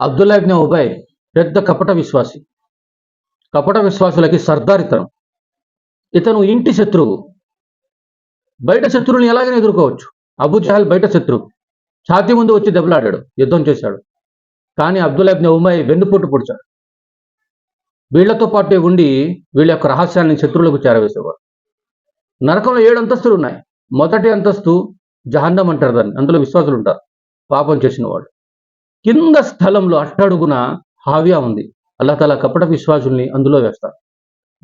Abdullah ibn పెద్ద కపట విశ్వాసి. కపట విశ్వాసులకి సర్దారితనం ఇతను. ఇంటి శత్రువు. బయట శత్రువుని ఎలాగైనా ఎదుర్కోవచ్చు. అబు జహల్ బయట శత్రువు. ఛాతీ ముందు వచ్చి దెబ్బలాడాడు యుద్ధం చేశాడు. కానీ అబ్దుల్లాబ్ని ఇబ్న్ వెన్నుపోటు పొడిచాడు. వీళ్ళతో పాటే ఉండి వీళ్ళ యొక్క రహస్యాన్ని శత్రువులకు చేరవేసేవాడు. నరకంలో ఏడు అంతస్తులు ఉన్నాయి. మొదటి అంతస్తు జహన్నం అంటారు దాన్ని. అందులో విశ్వాసులు ఉంటారు. పాపం చేసిన వాళ్ళు. కింద స్థలంలో అట్టడుగున హావ్యా ఉంది. అల్లా తల కపట విశ్వాసుల్ని అందులో వేస్తారు.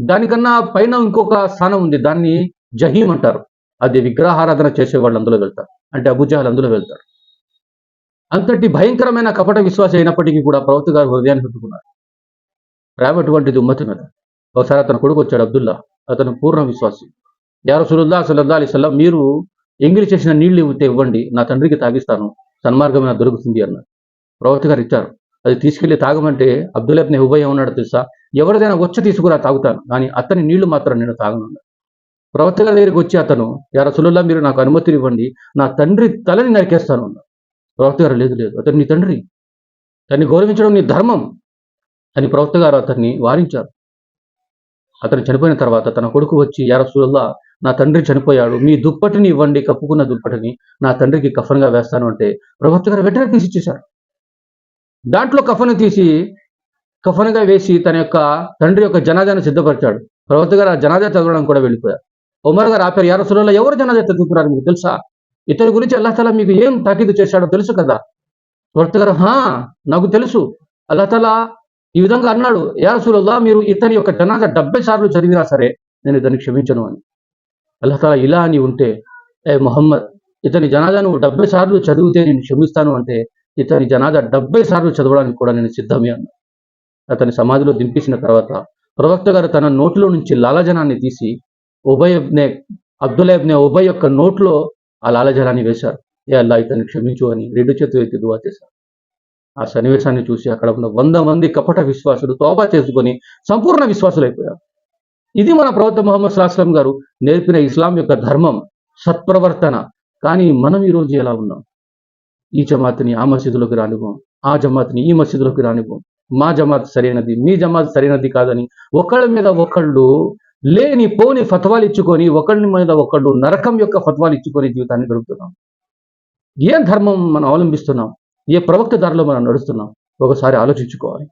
దానికన్నా పైన ఇంకొక స్థానం ఉంది. దాన్ని జహీం అంటారు. అది విగ్రహారాధన చేసే వాళ్ళు అందులో వెళ్తారు. అంటే అబుజాలు అందులో వెళ్తారు. అంతటి భయంకరమైన కపట విశ్వాస అయినప్పటికీ కూడా ప్రవక్త గారు హృదయాన్ని పెట్టుకున్నారు ప్రేమ ఉమ్మతి మీద. ఒకసారి అతను కొడుకు వచ్చాడు అబ్దుల్లా. అతను పూర్ణ విశ్వాసి. యా రసూలుల్లా సల్లల్లా అలిసల్లం మీరు ఎంగిలి చేసిన నీళ్ళు ఇవ్వండి నా తండ్రికి తాగిస్తాను సన్మార్గమైన దొరుకుతుంది అన్నారు. ప్రవక్త గారు ఇచ్చారు. అది తీసుకెళ్ళి తాగమంటే అబ్దుల్లాబ్ని ఉభయం ఉన్నాడు తెలుసా? ఎవరిదైనా వచ్చి తీసుకురా తాగుతాను. కానీ అతని నీళ్ళు మాత్రం నేను తాగను ప్రవక్త గారి దగ్గరికి వచ్చి అతను యా సులుల్లా మీరు నాకు అనుమతి ఇవ్వండి. నా తండ్రి తలని నరికేస్తాను అన్నాడు. ప్రవక్త గారు లేదు లేదు. అతను నీ తండ్రి. తన్ని గౌరవించడం నీ ధర్మం అని ప్రవక్త గారు అతన్ని వారించారు. అతను చనిపోయిన తర్వాత తన కొడుకు వచ్చి యార సులుల్లా నా తండ్రి చనిపోయాడు. మీ దుప్పటిని ఇవ్వండి కప్పుకున్న దుప్పటిని నా తండ్రికి కఫన్గా వేస్తాను అంటే ప్రవక్త గారు వెంటనే తీసిచ్చేశారు. దాంట్లో కఫను తీసి కఫనుగా వేసి తన యొక్క తండ్రి యొక్క జనాజాను సిద్ధపరిచాడు. ప్రవక్త గారు ఆ జనాజా చదవడం కూడా వెళ్ళిపోయారు. ఉమర్ గారు ఆపారు యా రసూలుల్లా ఎవరు జనాజా చదువుతున్నారు మీకు తెలుసా? ఇతని గురించి అల్లా మీకు ఏం తాకీదు చేశాడో తెలుసు కదా? ప్రవక్త గారు హా నాకు తెలుసు. అల్లా ఈ విధంగా అన్నాడు యా మీరు ఇతని యొక్క జనాజా డెబ్బై సార్లు చదివినా సరే నేను ఇతన్ని క్షమించను అని. అల్లా ఇలా అని ఉంటే ఏ మొహమ్మద్ ఇతని జనాజా నువ్వు డెబ్బై సార్లు చదివితే నేను క్షమిస్తాను అంటే ఇతని జనాజా డెబ్బై సార్లు చదవడానికి కూడా నేను సిద్ధమే అన్నాను అతని సమాధిలో దింపేసిన తర్వాత ప్రవక్త గారు తన నోట్లో నుంచి లాలజనాన్ని తీసి ఉభయబ్నే అబ్దుల్లాబ్నే ఉభయ్ యొక్క నోట్లో ఆ లాలజనాన్ని వేశారు. ఏ అల్లా ఇతన్ని క్షమించు అని రెండు చేతులు ఎత్తి దువా చేశారు. ఆ సన్నివేశాన్ని చూసి అక్కడ ఉన్న వంద మంది కపట విశ్వాసులు తోబా చేసుకొని సంపూర్ణ విశ్వాసులు అయిపోయారు ఇది మన ప్రవక్త మొహమ్మద్ సుల్లాహం గారు నేర్పిన ఇస్లాం యొక్క ధర్మం సత్ప్రవర్తన. కానీ మనం ఈరోజు ఎలా ఉన్నాం? ఈ జమాత్ని ఆ మసీదులోకి రానివ్వం. ఆ జమాత్ని ఈ మసీదులోకి రానివ్వం. మా జమాత్ సరైనది మీ జమాత్ సరైనది కాదని ఒకళ్ళ మీద ఒకళ్ళు లేని పోని ఫత్వాలు ఇచ్చుకొని ఒకళ్ళ మీద ఒకళ్ళు నరకం యొక్క ఫత్వాలు ఇచ్చుకొని జీవితాన్ని గడుపుతున్నాం. ఏ ధర్మం మనం అవలంబిస్తున్నాం? ఏ ప్రవక్త దారిలో మనం నడుస్తున్నాం? ఒకసారి ఆలోచించుకోవాలి.